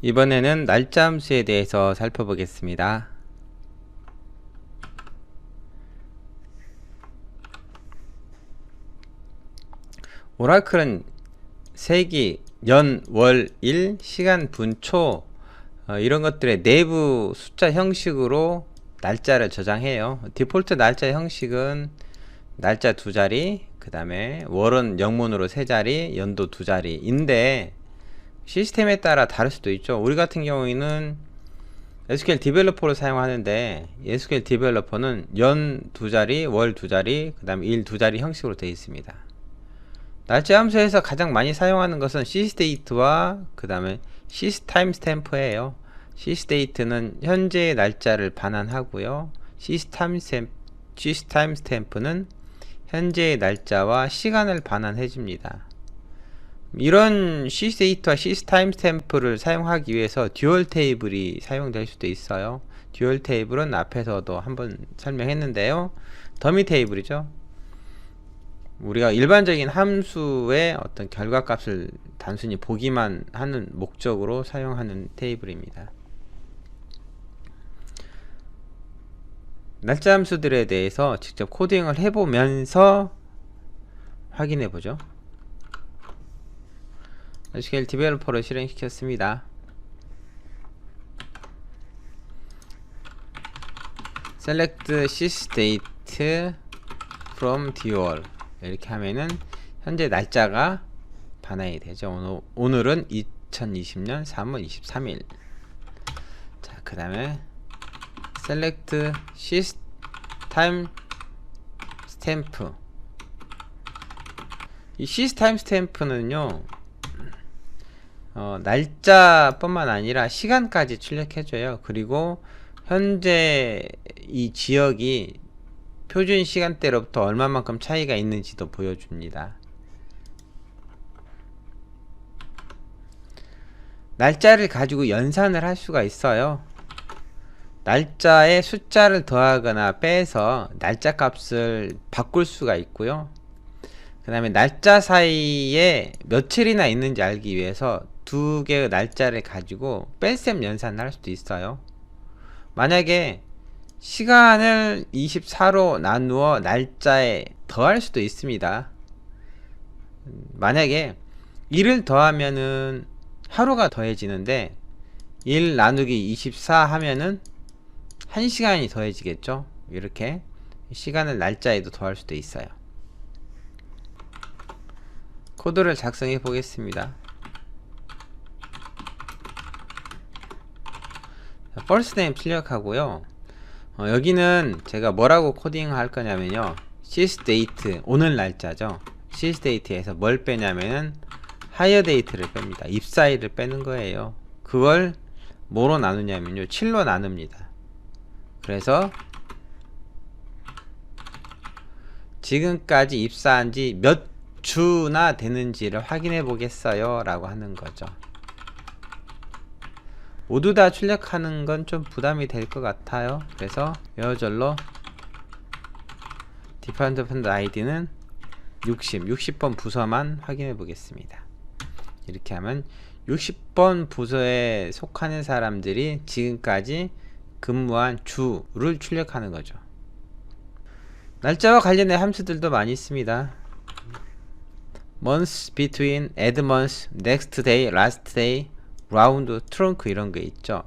이번에는 날짜 함수에 대해서 살펴보겠습니다. 오라클은 세기, 년, 월, 일, 시간, 분, 초 어, 이런 것들의 내부 숫자 형식으로 날짜를 저장해요. 디폴트 날짜 형식은 날짜 두 자리, 그 다음에 월은 영문으로 세 자리, 연도 두 자리인데 시스템에 따라 다를 수도 있죠. 우리 같은 경우에는 SQL 디벨로퍼를 사용하는데 SQL 디벨로퍼는 연 두 자리, 월 두 자리, 그 다음에 일 두 자리 형식으로 되어 있습니다. 날짜 함수에서 가장 많이 사용하는 것은 시스데이트와 그 다음에 시스타임 스탬프예요. 시스데이트는 현재의 날짜를 반환하고요. 시스타임 스탬 시스타임 스탬프는 현재의 날짜와 시간을 반환해 줍니다. 이런 시스데이트와 시스타임 스탬프를 사용하기 위해서 듀얼 테이블이 사용될 수도 있어요. 듀얼 테이블은 앞에서도 한번 설명했는데요. 더미 테이블이죠. 우리가 일반적인 함수의 어떤 결과값을 단순히 보기만 하는 목적으로 사용하는 테이블입니다. 날짜 함수들에 대해서 직접 코딩을 해보면서 확인해 보죠. SQL 디벨로퍼를 실행시켰습니다. select sysdate from dual 이렇게 하면은 현재 날짜가 반환이 되죠. 오늘, 오늘은 2020년 3월 23일. 자, 그 다음에 select sys time stamp. 이 sys time stamp는요, 어, 날짜뿐만 아니라 시간까지 출력해줘요. 그리고 현재 이 지역이 표준 시간대로부터 얼마만큼 차이가 있는지도 보여줍니다. 날짜를 가지고 연산을 할 수가 있어요. 날짜에 숫자를 더하거나 빼서 날짜 값을 바꿀 수가 있고요. 그 다음에 날짜 사이에 며칠이나 있는지 알기 위해서 두 개의 날짜를 가지고 뺄셈 연산을 할 수도 있어요. 만약에 시간을 24로 나누어 날짜에 더할 수도 있습니다. 만약에 1을 더하면은 하루가 더해지는데 1 나누기 24 하면은 1시간이 더해지겠죠. 이렇게 시간을 날짜에도 더할 수도 있어요. 코드를 작성해 보겠습니다. First name 출력하고요. 어, 여기는 제가 뭐라고 코딩 할 거냐면요. sysdate 오늘 날짜죠. sysdate에서 뭘 빼냐면은 hire date를 뺍니다. 입사일을 빼는 거예요. 그걸 뭐로 나누냐면요. 7로 나눕니다. 그래서 지금까지 입사한 지 몇 주나 되는지를 확인해 보겠어요. 라고 하는 거죠. 모두 다 출력하는 건 좀 부담이 될 것 같아요. 그래서 여절로 디파트먼트 아이디는 60, 60번 부서만 확인해 보겠습니다. 이렇게 하면 60번 부서에 속하는 사람들이 지금까지 근무한 주를 출력하는 거죠. 날짜와 관련된 함수들도 많이 있습니다. months between, add months, next day, last day, 라운드, 트렁크 이런 게 있죠.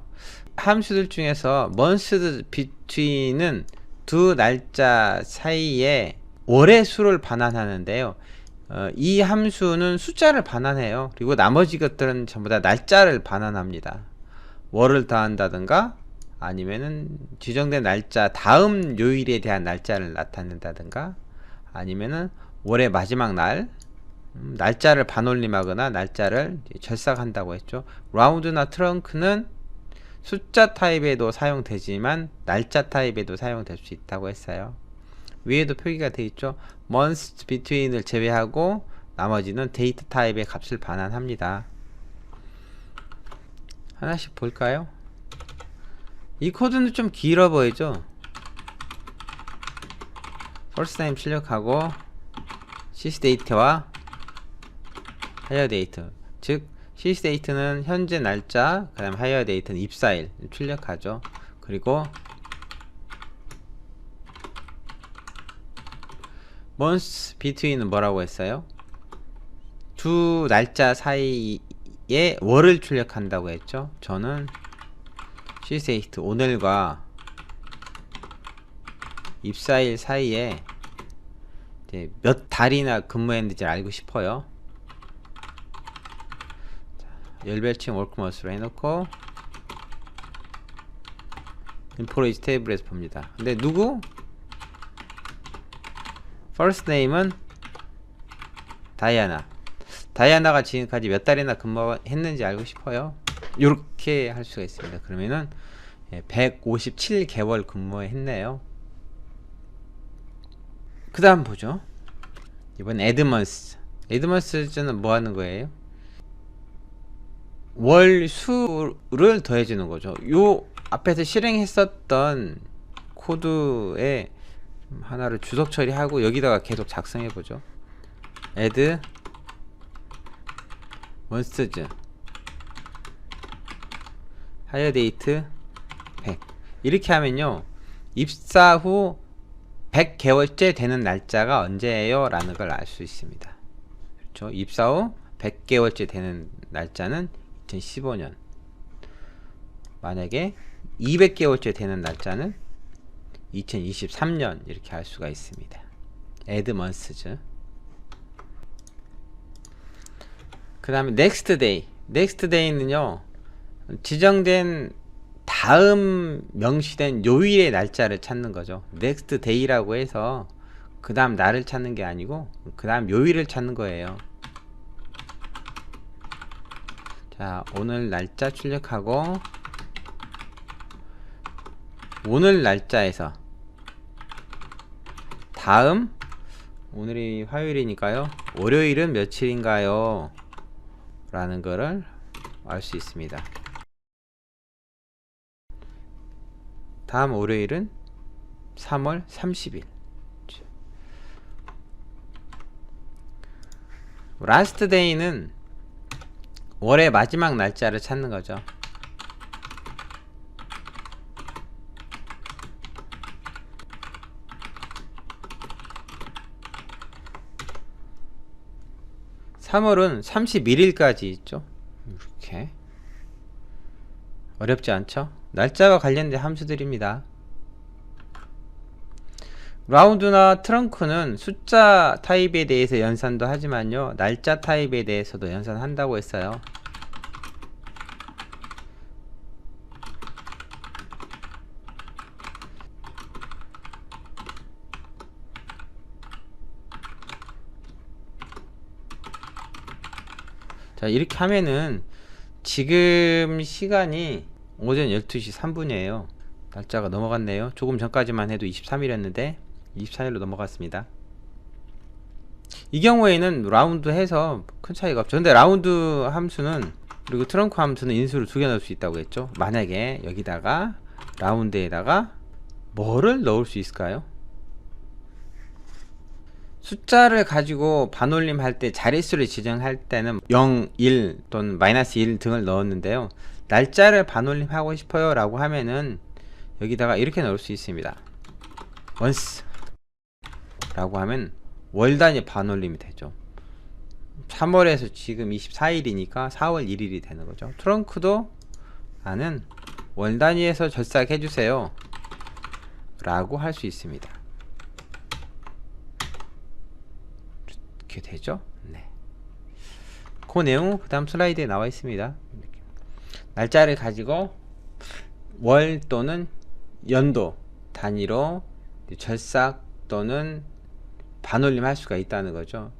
함수들 중에서 months between은 두 날짜 사이에 월의 수를 반환하는데요. 어, 이 함수는 숫자를 반환해요. 그리고 나머지 것들은 전부 다 날짜를 반환합니다. 월을 더한다든가 아니면은 지정된 날짜 다음 요일에 대한 날짜를 나타낸다든가 아니면은 월의 마지막 날 음, 날짜를 반올림하거나 날짜를 절삭한다고 했죠. 라운드나 트렁크는 숫자 타입에도 사용되지만 날짜 타입에도 사용될 수 있다고 했어요. 위에도 표기가 되어 있죠. months between을 제외하고 나머지는 데이트 타입의 값을 반환합니다. 하나씩 볼까요? 이 코드는 좀 길어 보이죠? first name 출력하고 sysdate와 hire date 즉 시스 데이트는 현재 날짜, 그 다음 하이어 데이트는 입사일 출력하죠. 그리고 months between은 뭐라고 했어요? 두 날짜 사이에 월을 출력한다고 했죠. 저는 시스 데이트 오늘과 입사일 사이에 이제 몇 달이나 근무했는지 알고 싶어요. 자, 열별칭 월크머스로 해놓고 인포레이지 테이블에서 봅니다. 근데 누구? first name은 다이아나. 다이아나가 지금까지 몇 달이나 근무했는지 알고 싶어요. 이렇게 할 수가 있습니다. 그러면은 157개월 근무했네요. 그 다음 보죠. 이번 에드먼스. 에드먼스는 뭐 하는 거예요? 월 수를 더해주는 거죠. 요 앞에서 실행했었던 코드에 하나를 주석 처리하고 여기다가 계속 작성해 보죠. add monsters hire date 100 이렇게 하면요 입사 후 100개월째 되는 날짜가 언제예요? 라는 걸 알 수 있습니다. 그렇죠? 입사 후 100개월째 되는 날짜는 2015년. 만약에 200개월째 되는 날짜는 2023년 이렇게 할 수가 있습니다. months. 그 다음에 next day. next day는요, 지정된 다음 명시된 요일의 날짜를 찾는 거죠. next day라고 해서 그 다음 날을 찾는 게 아니고 그 다음 요일을 찾는 거예요. 자, 오늘 날짜 출력하고 오늘 날짜에서 다음 오늘이 화요일이니까요. 월요일은 며칠인가요? 라는 거를 알 수 있습니다. 다음 월요일은 3월 30일. 라스트 데이는 월의 마지막 날짜를 찾는 거죠. (3월은) (31일까지) 있죠. 이렇게. 어렵지 않죠? 날짜와 관련된 함수들입니다 라운드나 트렁크는 숫자 타입에 대해서 연산도 하지만요. 날짜 타입에 대해서도 연산한다고 했어요. 자 이렇게 하면은 지금 시간이 오전 12시 3분이에요. 날짜가 넘어갔네요. 조금 전까지만 해도 23일이었는데 24일로 넘어갔습니다. 이 경우에는 라운드 해서 큰 차이가 없죠. 근데 라운드 함수는 그리고 트렁크 함수는 인수를 두 개 넣을 수 있다고 했죠. 만약에 여기다가 라운드에다가 뭐를 넣을 수 있을까요? 숫자를 가지고 반올림 할 때 자릿수를 지정할 때는 0, 1 또는 마이너스 1 등을 넣었는데요. 날짜를 반올림 하고 싶어요 라고 하면은 여기다가 이렇게 넣을 수 있습니다. once 라고 하면 월 단위 반올림이 되죠. 3월에서 지금 24일이니까 4월 1일이 되는 거죠. 트렁크도 나는 월 단위에서 절삭해 주세요. 라고 할 수 있습니다. 이렇게 되죠? 네. 그 내용은 그 다음 슬라이드에 나와 있습니다. 날짜를 가지고 월 또는 연도 단위로 절삭 또는 반올림 할 수가 있다는 거죠.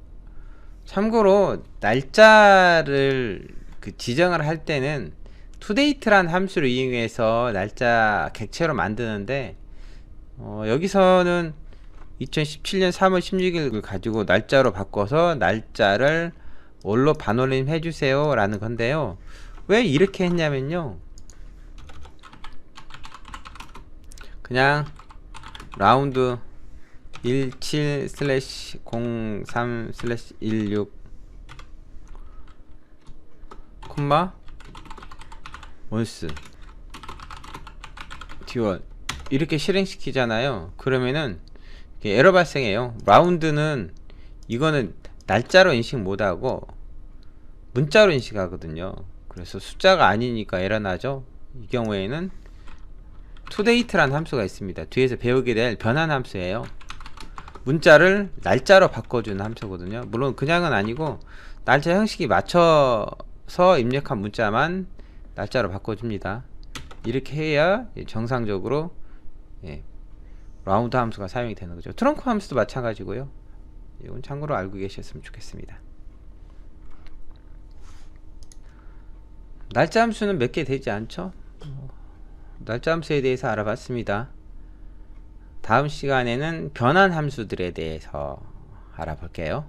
참고로 날짜를 그 지정을 할 때는 투데이트란 함수를 이용해서 날짜 객체로 만드는데 어, 여기서는 2017년 3월 16일을 가지고 날짜로 바꿔서 날짜를 월로 반올림 해주세요 라는 건데요. 왜 이렇게 했냐면요. 그냥 라운드 17 03 16 콤마 원스 D1 이렇게 실행시키잖아요. 그러면은 에러 발생해요. 라운드는 이거는 날짜로 인식 못하고 문자로 인식하거든요. 그래서 숫자가 아니니까 에러 나죠. 이 경우에는 toDate라는 함수가 있습니다. 뒤에서 배우게 될 변환 함수예요. 문자를 날짜로 바꿔주는 함수거든요. 물론 그냥은 아니고 날짜 형식이 맞춰서 입력한 문자만 날짜로 바꿔줍니다. 이렇게 해야 정상적으로 예, 라운드 함수가 사용이 되는 거죠. 트렁크 함수도 마찬가지고요. 이건 참고로 알고 계셨으면 좋겠습니다. 날짜 함수는 몇 개 되지 않죠? 어, 날짜 함수에 대해서 알아봤습니다. 다음 시간에는 변환 함수들에 대해서 알아볼게요.